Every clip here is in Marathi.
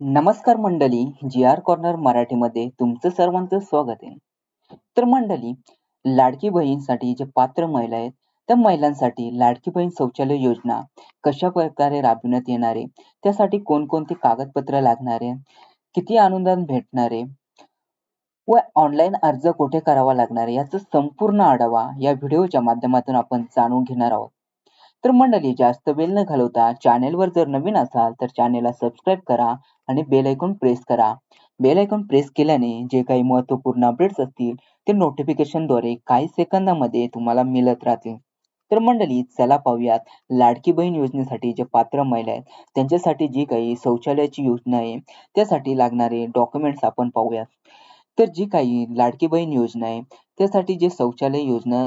नमस्कार मंडळी जी आर कॉर्नर मराठीमध्ये तुमचं सर्वांचं स्वागत आहे. तर मंडळी लाडकी बहीणसाठी जे पात्र महिला आहेत त्या महिलांसाठी लाडकी बहीण शौचालय योजना कशा प्रकारे राबविण्यात येणार आहे त्यासाठी कोणकोणती कागदपत्र लागणार आहे किती अनुदान भेटणार आहे व ऑनलाईन अर्ज कुठे करावा लागणार आहे याचा संपूर्ण आढावा या व्हिडिओच्या माध्यमातून आपण जाणून घेणार आहोत. तर मंडळी जास्त वेळ न घालवता चॅनेलवर जर नवीन असाल तर चॅनेलला सबस्क्राईब करा आणि बेल आयकॉन प्रेस करा. बेल आयकॉन प्रेस केल्याने जे काही महत्त्वपूर्ण अपडेट्स असतील ते नोटिफिकेशनद्वारे काही सेकंदामध्ये तुम्हाला मिळत राहतील. तर मंडळी चला पाहूयात लाडकी बहीण योजनेसाठी जे पात्र महिला आहेत त्यांच्यासाठी जी काही शौचालयाची योजना आहे त्यासाठी लागणारे डॉक्युमेंट्स आपण पाहूयात. तर जी काही लाडकी बहीण योजना आहे त्यासाठी जे शौचालय योजना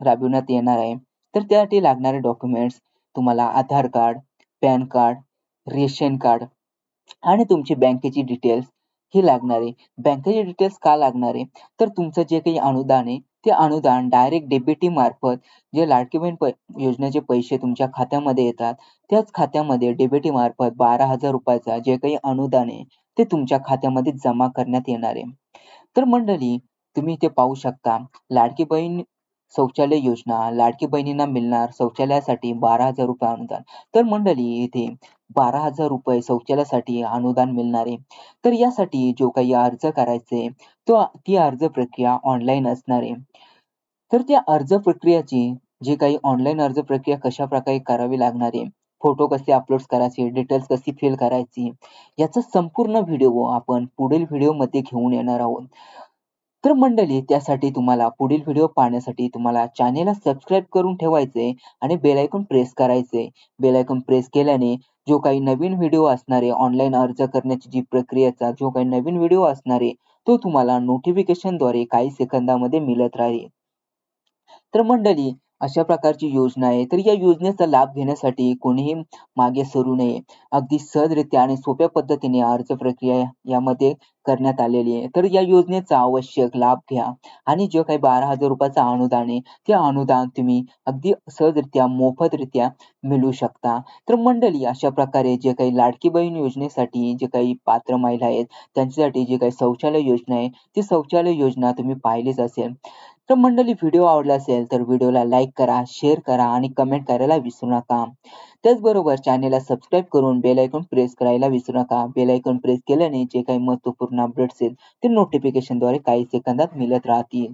राबविण्यात येणार आहे तर त्यासाठी लागणारे डॉक्युमेंट्स तुम्हाला Aadhaar card PAN card ration card आणि तुमची बँकेची डिटेल्स हे लागणार. आहे डिटेल्स का लागणार? आहे तर तुमचं जे काही अनुदान आहे ते अनुदान डायरेक्ट डेबिटी मार्फत जे लाडकी बहीण योजनेचे पैसे तुमच्या खात्यामध्ये येतात त्याच खात्यामध्ये डेबिटी मार्फत बारा हजार रुपयाचा जे काही अनुदान आहे ते तुमच्या खात्यामध्ये जमा करण्यात येणार आहे. तर मंडळी तुम्ही इथे पाहू शकता लाडकी बहीण शौचालय योजना लाडकी बहिणींना मिळणार शौचालयासाठी बारा हजार रुपये अनुदान. तर मंडळी इथे बारा हजार रुपये शौचालयासाठी अनुदान मिळणार. आहे तर यासाठी जो काही अर्ज करायचे तो ती अर्ज प्रक्रिया ऑनलाईन असणार आहे. तर त्या अर्ज प्रक्रियाची जी काही ऑनलाईन अर्ज प्रक्रिया कशा प्रकारे करावी लागणार आहे फोटो कसे अपलोड करायचे डिटेल्स कशी फिल करायची याचा संपूर्ण व्हिडिओ आपण पुढील व्हिडिओमध्ये घेऊन येणार आहोत. तर मंडळी त्यासाठी तुम्हाला पुढील व्हिडिओ पाहण्यासाठी तुम्हाला चॅनेलला सबस्क्राईब करून ठेवायचे आणि बेलायकॉन प्रेस करायचे. बेलायकॉन प्रेस केल्याने जो काही नवीन व्हिडिओ असणारे ऑनलाईन अर्ज करण्याची जी प्रक्रियेचा जो काही नवीन व्हिडिओ असणारे तो तुम्हाला नोटिफिकेशनद्वारे काही सेकंदामध्ये मिळत राहील. तर मंडळी अशा प्रकारची योजना आहे. तर या योजनेचा लाभ घेण्यासाठी कोणीही मागे सरू नये. अगदी सहजरित्या आणि सोप्या पद्धतीने अर्ज प्रक्रिया यामध्ये करण्यात आलेली आहे. तर या योजनेचा आवश्यक लाभ घ्या आणि जे काही बारा हजार रुपयाचं अनुदान आहे ते अनुदान तुम्ही अगदी सहजरित्या मोफतरित्या मिळू शकता. तर मंडळी अशा प्रकारे जे काही लाडकी बहीण योजनेसाठी जे काही पात्र महिला आहेत त्यांच्यासाठी जे काही शौचालय योजना आहे ती शौचालय योजना तुम्ही पाहिलीच असेल. तर मंडळी व्हिडिओ आवडला असेल तर व्हिडिओला लाईक करा शेअर करा आणि कमेंट करायला विसरू नका. त्याचबरोबर चॅनेलला सबस्क्राईब करून बेल आयकॉन प्रेस करायला विसरू नका. बेल आयकॉन प्रेस केल्याने जे काही महत्त्वपूर्ण अपडेट्स आहेत ते नोटिफिकेशनद्वारे काही सेकंदात मिळत राहतील.